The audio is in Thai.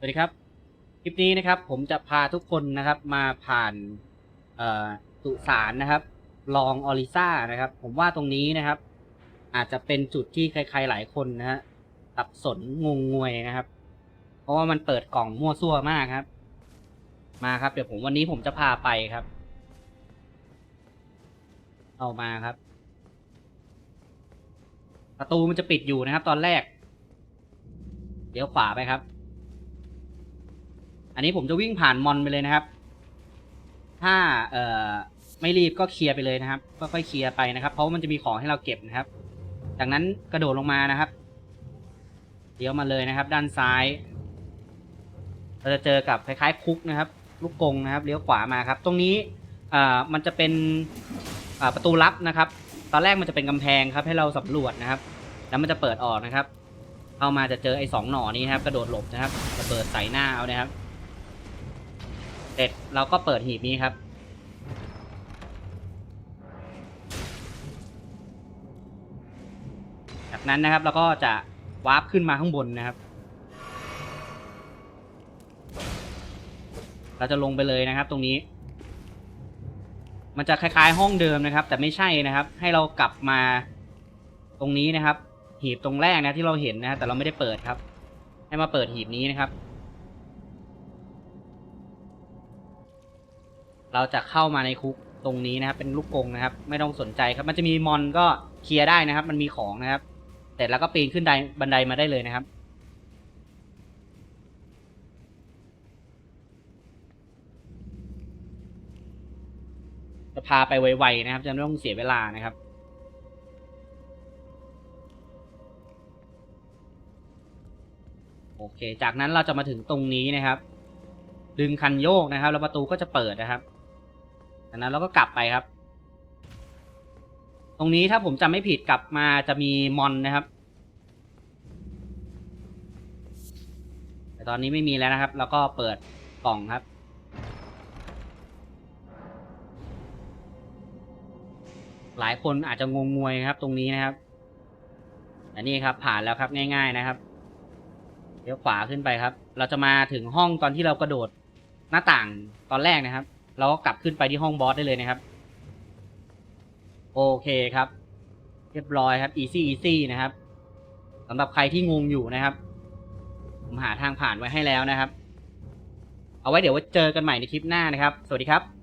สวัสดีครับ คลิปนี้นะครับ ผมจะพาทุกคนนะครับมาผ่านสุสานนะครับ ลองออริซ่านะครับ ผมว่าตรงนี้นะครับ อาจจะเป็นจุดที่ใครๆหลายคนนะฮะสับสนงงงวยนะครับ เพราะว่ามันเปิดกล่องมั่วซั่วมากครับ มาครับ เดี๋ยวผมวันนี้ผมจะพาไปครับ เอามาครับ ประตูมันจะปิดอยู่นะครับ ตอนแรกเดี๋ยวขวาไปครับ อันนี้ผมจะวิ่งผ่านมอนไปเลยนะครับ ถ้าเอ่อไม่รีบก็เคลียร์ไปเลยนะครับค่อยๆเคลียร์ไปนะครับ เพราะว่ามันจะมีของให้เราเก็บนะครับ จากนั้นกระโดดลงมานะครับเดี๋ยวมาเลยนะครับ ด้านซ้าย เราจะเจอกับคล้ายๆคุกนะครับ ลูกกงนะครับเลี้ยวขวามาครับ ตรงนี้อ่ามันจะเป็นอ่าประตูลับนะครับ ตอนแรกมันจะเป็นกำแพงครับ ให้เราสำรวจนะครับ แล้วมันจะเปิดออกนะครับ เข้ามาจะเจอไอ้สองหน่อนี้ครับ กระโดดหลบนะครับระเบิดใส่หน้าเอานะครับ เสร็จเราก็เปิดหีบนี้ครับ จากนั้นนะครับเราก็จะวาร์ปขึ้นมาข้างบนนะครับ เราจะลงไปเลยนะครับตรงนี้ มันจะคล้ายๆห้องเดิมนะครับ แต่ไม่ใช่นะครับ ให้เรากลับมาตรงนี้นะครับ หีบตรงแรกนะที่เราเห็นนะแต่เราไม่ได้เปิดครับ ให้มาเปิดหีบนี้นะครับ เราจะเข้ามาในคุกตรงนี้นะครับ เป็นลูกกรงนะครับ ไม่ต้องสนใจครับ มันจะมีมอนก็เคลียร์ได้นะครับ มันมีของนะครับ เสร็จแล้วก็ปีนขึ้นไดบันไดมาได้เลยนะครับ จะพาไปไวๆนะครับ จะไม่ต้องเสียเวลานะครับโอเค จากนั้นเราจะมาถึงตรงนี้นะครับ ดึงคันโยกนะครับ แล้วประตูก็จะเปิดนะครับ จากนั้นเราก็กลับไปครับ ตรงนี้ถ้าผมจำไม่ผิดกลับมาจะมีมอนนะครับ แต่ตอนนี้ไม่มีแล้วนะครับ แล้วก็เปิดกล่องครับ หลายคนอาจจะงงงวยครับ ตรงนี้นะครับแต่นี่ครับ ผ่านแล้วครับง่าย ๆนะครับเลี้ยวขวาขึ้นไปครับ เราจะมาถึงห้องตอนที่เรากระโดดหน้าต่างตอนแรกนะครับ เราก็กลับขึ้นไปที่ห้องบอสได้เลยนะครับ โอเคครับ เรียบร้อยครับ easy easy นะครับสำหรับใครที่งงอยู่นะครับ ผมหาทางผ่านไว้ให้แล้วนะครับ เอาไว้เดี๋ยวว่าเจอกันใหม่ในคลิปหน้านะครับ สวัสดีครับ